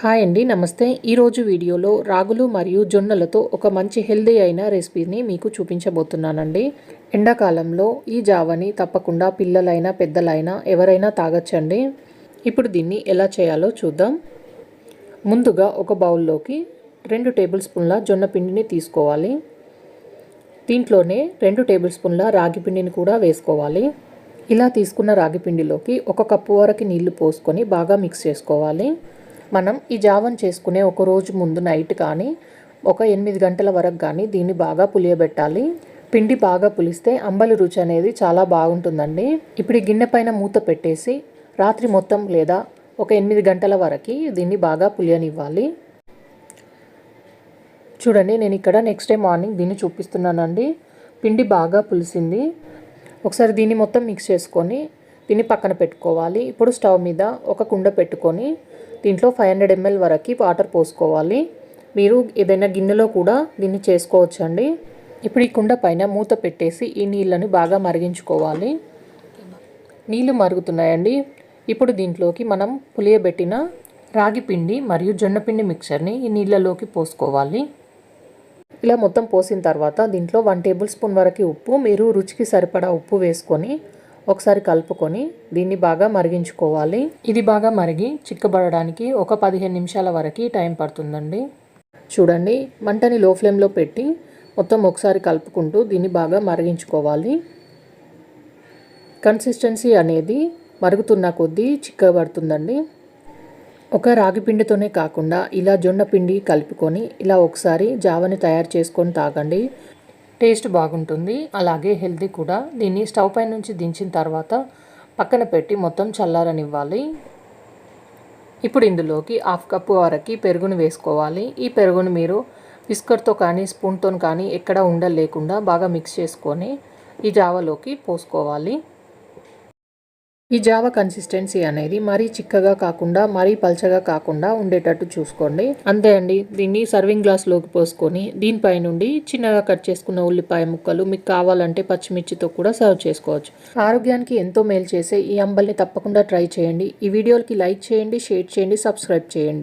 Hi అండి నమస్తే. ఈరోజు వీడియోలో రాగులు మరియు జొన్నలతో ఒక మంచి హెల్దీ అయిన రెసిపీని మీకు చూపించబోతున్నానండి. ఎండాకాలంలో ఈ జావని తప్పకుండా పిల్లలైనా పెద్దలైనా ఎవరైనా తాగొచ్చండి. ఇప్పుడు దీన్ని ఎలా చేయాలో చూద్దాం. ముందుగా ఒక బౌల్లోకి రెండు టేబుల్ స్పూన్ల జొన్న పిండిని తీసుకోవాలి. దీంట్లోనే రెండు టేబుల్ స్పూన్ల రాగి పిండిని కూడా వేసుకోవాలి. ఇలా తీసుకున్న రాగి పిండిలోకి ఒక కప్పు వరకు నీళ్ళు పోసుకొని బాగా మిక్స్ చేసుకోవాలి. మనం ఈ జావన్ చేసుకునే ఒక రోజు ముందు నైట్ కానీ ఒక ఎనిమిది గంటల వరకు కానీ దీన్ని బాగా పులియబెట్టాలి. పిండి బాగా పులిస్తే అంబలి రుచి అనేది చాలా బాగుంటుందండి. ఇప్పుడు ఈ గిన్నె పైన మూత పెట్టేసి రాత్రి మొత్తం లేదా ఒక ఎనిమిది గంటల వరకు దీన్ని బాగా పులియనివ్వాలి. చూడండి నేను ఇక్కడ నెక్స్ట్ డే మార్నింగ్ దీన్ని చూపిస్తున్నానండి. పిండి బాగా పులిసింది. ఒకసారి దీన్ని మొత్తం మిక్స్ చేసుకొని దీన్ని పక్కన పెట్టుకోవాలి. ఇప్పుడు స్టవ్ మీద ఒక కుండ పెట్టుకొని దీంట్లో ఫైవ్ హండ్రెడ్ ఎంఎల్ వరకు వాటర్ పోసుకోవాలి. మీరు ఏదైనా గిన్నెలో కూడా దీన్ని చేసుకోవచ్చండి. ఇప్పుడు ఈ కుండ పైన మూత పెట్టేసి ఈ నీళ్ళని బాగా మరిగించుకోవాలి. నీళ్ళు మరుగుతున్నాయండి. ఇప్పుడు దీంట్లోకి మనం పులియబెట్టిన రాగి పిండి మరియు జొన్నపిండి మిక్చర్ని ఈ నీళ్ళలోకి పోసుకోవాలి. ఇలా మొత్తం పోసిన తర్వాత దీంట్లో వన్ టేబుల్ స్పూన్ వరకు ఉప్పు మీరు రుచికి సరిపడా ఉప్పు వేసుకొని ఒకసారి కలుపుకొని దీన్ని బాగా మరిగించుకోవాలి. ఇది బాగా మరిగి చిక్కబడడానికి ఒక పదిహేను నిమిషాల వరకు టైం పడుతుందండి. చూడండి మంటని లో ఫ్లేమ్లో పెట్టి మొత్తం ఒకసారి కలుపుకుంటూ దీన్ని బాగా మరిగించుకోవాలి. కన్సిస్టెన్సీ అనేది మరుగుతున్న కొద్దీ చిక్కబడుతుందండి. ఒక రాగి పిండితోనే కాకుండా ఇలా జొన్న పిండి కలుపుకొని ఇలా ఒకసారి జావని తయారు చేసుకొని తాగండి. టేస్ట్ బాగుంటుంది. అలాగే హెల్తీ కూడా. దీన్ని స్టవ్ పై నుంచి దించిన తర్వాత పక్కన పెట్టి మొత్తం చల్లారనివ్వాలి. ఇప్పుడు ఇందులోకి హాఫ్ కప్పు వరకు పెరుగును వేసుకోవాలి. ఈ పెరుగును మీరు విస్కర్తో కానీ స్పూన్తో కానీ ఎక్కడ ఉండలేకుండా బాగా మిక్స్ చేసుకొని ఈ జావలోకి పోసుకోవాలి. ఈ జావ కన్సిస్టెన్సీ అనేది మరీ చిక్కగా కాకుండా మరీ పల్చగా కాకుండా ఉండేటట్టు చూసుకోండి. అంతే అండి. దీన్ని సర్వింగ్ గ్లాస్లోకి పోసుకొని దీనిపై నుండి చిన్నగా కట్ చేసుకున్న ఉల్లిపాయ ముక్కలు మీకు కావాలంటే పచ్చిమిర్చితో కూడా సర్వ్ చేసుకోవచ్చు. ఆరోగ్యానికి ఎంతో మేలు చేసే ఈ అంబల్ని తప్పకుండా ట్రై చేయండి. ఈ వీడియోకి లైక్ చేయండి షేర్ చేయండి సబ్స్క్రైబ్ చేయండి.